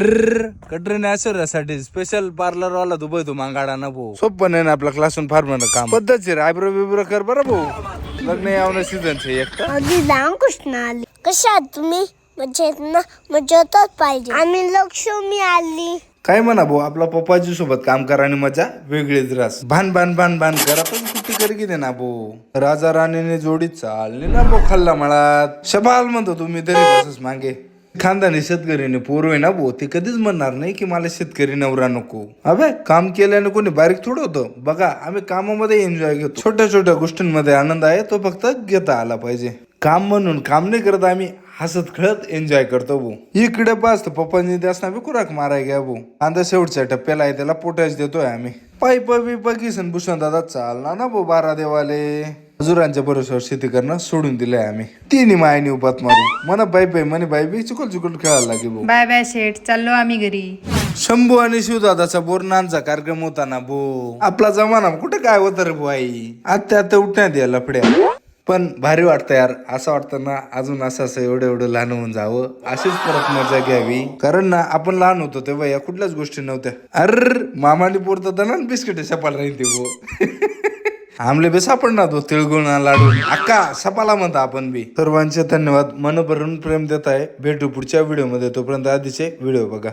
कटरीन ऐश्वर्यासाठी special parlour वाला Dubai तू मांगाडा ना भाऊ. सोपं नाही ना आपल्या क्लासून फार म्हणा काम. पद्धतशीर आयब्रो बिब्रो कर बरं भाऊ. लग्न यावं सीझन छे एक. आधी जाऊन कृष्ण आली. कशा आहात तुम्ही? म्हणजे ना? मजेतच पाहिजे. आम्ही लक्ष्मी आली. काय म्हणा भाऊ आपला पप्पाजी सोबत काम करा आणि मजा वेगळीच रास. भान भान भान भान करा पण कुठे कर की ना भाऊ. राजा राणीने जोडी चालली ना भाऊ खाल्ला मळात. शबाल म्हणतो तुम्ही तरी बसच मागे. खानदानी शेतकरीने पोरवे ना भाऊ ते कधीच म्हणणार नाही की मला शेतकरी नवरा नको. अबे काम केल्याने कोणी बारीक थोडं होतं? बघा आम्ही कामामध्ये एन्जॉय घेतो. छोट्या छोट्या गोष्टींमध्ये आनंद आहे तो फक्त घेता आला पाहिजे. काम म्हणून काम नाही करत आम्ही हसत खेळत एन्जॉय करतो भाऊ. इकडे पाच तर पप्पांनी त्यास ना कुराक माराय घ्या भाऊ. आता शेवटच्या टप्प्याला आहे त्याला पोटायच देतोय आम्ही. पायप बिप किसन भूषण दादा चालना ना भाऊ बारा देवाले? मजुरांच्या भरोश्यावर शेती करणं सोडून दिलंय आम्ही. तिन्ही मायनी उपात मारू मना बाई बाई म्हणे बाई बी चुकल चुकल खेळायला लागे भाऊ. बाय बाय शेठ चाललो आम्ही घरी. शंभू आणि शिवदादाचा बोरनांचा कार्यक्रम होता ना भो आपला जमाना कुठे काय होतं रे भाऊ आई आता उठण्यात या लफड्या. पण भारी वाटतं यार असं वाटतं ना अजून असं असं एवढं एवढं लहान होऊन जावं. अशीच परत मजा घ्यावी. कारण ना आपण लहान होतो तेव्हा या कुठल्याच गोष्टी नव्हत्या. अर मामाने पोरत ना बिस्किट सपाल राहील ते भो आमले बी सापडणार तो तिळगुण लाडू. अक्का सपाला म्हणता आपण बी. सर्वांचे धन्यवाद. मन भरून प्रेम देत आहे. भेटू पुढच्या व्हिडिओमध्ये तोपर्यंत आधीचे व्हिडिओ बघा.